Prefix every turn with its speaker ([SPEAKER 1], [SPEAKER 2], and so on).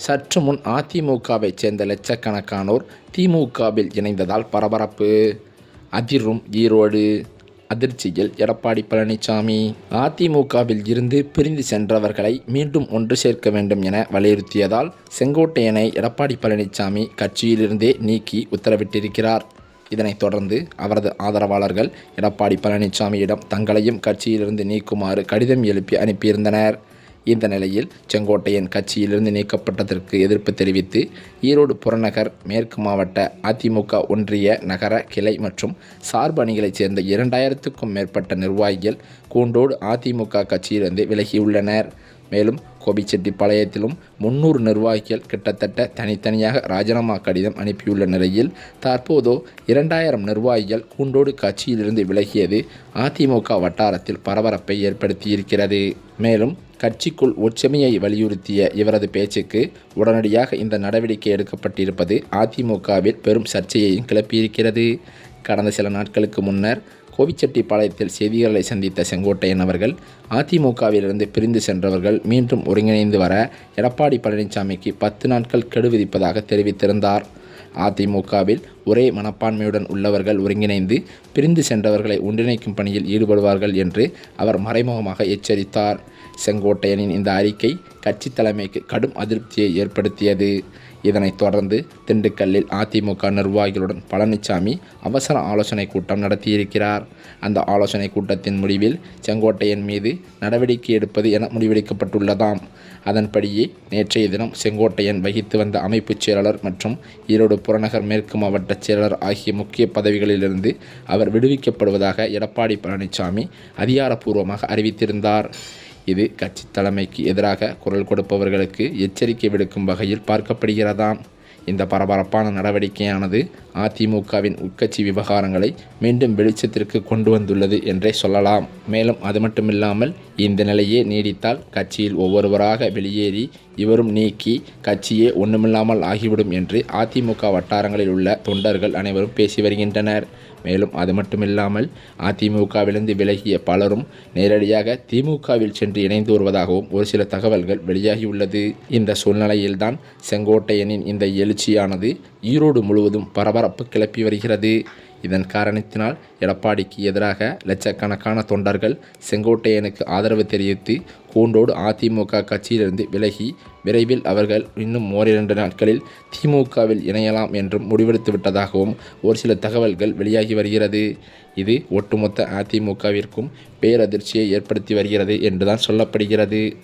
[SPEAKER 1] சற்று முன் அதிமுகவைச் சேர்ந்த லட்சக்கணக்கானோர் திமுகவில் இணைந்ததால் பரபரப்பு. அதிரும் ஈரோடு. அதிர்ச்சியில் எடப்பாடி பழனிசாமி அதிமுகவில் இருந்து பிரிந்து சென்றவர்களை மீண்டும் ஒன்று சேர்க்க வேண்டும் என வலியுறுத்தியதால் செங்கோட்டையனை எடப்பாடி பழனிசாமி கட்சியிலிருந்தே நீக்கி உத்தரவிட்டிருக்கிறார். இதனைத் தொடர்ந்து அவரது ஆதரவாளர்கள் எடப்பாடி பழனிசாமியிடம் தங்களையும் கட்சியிலிருந்து நீக்குமாறு கடிதம் எழுப்பி அனுப்பியிருந்தனர். இந்த நிலையில் செங்கோட்டையன் கட்சியிலிருந்து நீக்கப்பட்டதற்கு எதிர்ப்பு தெரிவித்து ஈரோடு புறநகர் மேற்கு மாவட்ட அதிமுக ஒன்றிய நகர கிளை மற்றும் சார்பு அணிகளைச் சேர்ந்த இரண்டாயிரத்துக்கும் மேற்பட்ட நிர்வாகிகள் கூண்டோடு அதிமுக கட்சியிலிருந்து விலகியுள்ளனர். மேலும் கோபிச்செட்டிப்பாளையத்திலும் முன்னூறு நிர்வாகிகள் கிட்டத்தட்ட தனித்தனியாக ராஜினாமா கடிதம் அனுப்பியுள்ள நிலையில் தற்போதோ இரண்டாயிரம் நிர்வாகிகள் கூண்டோடு கட்சியிலிருந்து விலகியது அதிமுக வட்டாரத்தில் பரபரப்பை ஏற்படுத்தியிருக்கிறது. மேலும் கட்சிக்குள் ஒற்றுமையை வலியுறுத்திய இவரது பேச்சுக்கு உடனடியாக இந்த நடவடிக்கை எடுக்கப்பட்டிருப்பது அதிமுகவில் பெரும் சர்ச்சையையும் கிளப்பியிருக்கிறது. கடந்த சில நாட்களுக்கு முன்னர் கோவிச்செட்டிப்பாளையத்தில் செய்திகளை சந்தித்த செங்கோட்டையன் அவர்கள் அதிமுகவிலிருந்து பிரிந்து சென்றவர்கள் மீண்டும் ஒருங்கிணைந்து வர எடப்பாடி பழனிசாமிக்கு பத்து நாட்கள் கெடு விதிப்பதாக தெரிவித்திருந்தார். அதிமுகவில் ஒரே மனப்பான்மையுடன் உள்ளவர்கள் ஒருங்கிணைந்து பிரிந்து சென்றவர்களை ஒன்றிணைக்கும் பணியில் ஈடுபடுவார்கள் என்று அவர் மறைமுகமாக எச்சரித்தார். செங்கோட்டையனின் இந்த அறிக்கை கட்சி தலைமைக்கு கடும் அதிருப்தியை ஏற்படுத்தியது. இதனைத் தொடர்ந்து திண்டுக்கல்லில் அதிமுக நிர்வாகிகளுடன் பழனிசாமி அவசர ஆலோசனை கூட்டம் நடத்தியிருக்கிறார். அந்த ஆலோசனை கூட்டத்தின் முடிவில் செங்கோட்டையன் மீது நடவடிக்கை எடுப்பது என முடிவெடுக்கப்பட்டுள்ளதாம். அதன்படியே நேற்றைய தினம் செங்கோட்டையன் வகித்து வந்த அமைப்புச் செயலாளர் மற்றும் ஈரோடு புறநகர் மேற்கு மாவட்ட செயலர் ஆகிய முக்கிய பதவிகளிலிருந்து அவர் விடுவிக்கப்படுவதாக எடப்பாடி பழனிசாமி அதிகாரப்பூர்வமாக அறிவித்திருந்தார். இது கட்சி தலைமைக்கு எதிராக குரல் கொடுப்பவர்களுக்கு எச்சரிக்கை விடுக்கும் வகையில் பார்க்கப்படுகிறதாம். இந்த பரபரப்பான நடவடிக்கையானது அதிமுகவின் உட்கட்சி விவகாரங்களை மீண்டும் வெளிச்சத்திற்கு கொண்டு வந்துள்ளது என்றே சொல்லலாம். மேலும் அது மட்டுமில்லாமல் இந்த நிலையே நீடித்தால் கட்சியில் ஒவ்வொருவராக வெளியேறி இவரும் நீக்கி கட்சியே ஒன்றுமில்லாமல் ஆகிவிடும் என்று அதிமுக வட்டாரங்களில் உள்ள தொண்டர்கள் அனைவரும் பேசி வருகின்றனர். மேலும் அது மட்டுமில்லாமல் அதிமுகவிலிருந்து விலகிய பலரும் நேரடியாக திமுகவில் சென்று இணைந்து வருவதாகவும் ஒரு சில தகவல்கள் வெளியாகியுள்ளது. இந்த சூழ்நிலையில்தான் செங்கோட்டையனின் இந்த எழுச்சியானது ஈரோடு முழுவதும் பரபரப்பு கிளப்பி வருகிறது. இதன் காரணத்தினால் எடப்பாடிக்கு எதிராக லட்சக்கணக்கான தொண்டர்கள் செங்கோட்டையனுக்கு ஆதரவு தெரிவித்து கூண்டோடு அதிமுக கட்சியிலிருந்து விலகி விரைவில் அவர்கள் இன்னும் ஓரிரண்டு நாட்களில் திமுகவில் இணையலாம் என்றும் முடிவெடுத்து விட்டதாகவும் ஒரு சில தகவல்கள் வெளியாகி வருகிறது. இது ஒட்டுமொத்த அதிமுகவிற்கும் பேரதிர்ச்சியை ஏற்படுத்தி வருகிறது என்றுதான் சொல்லப்படுகிறது.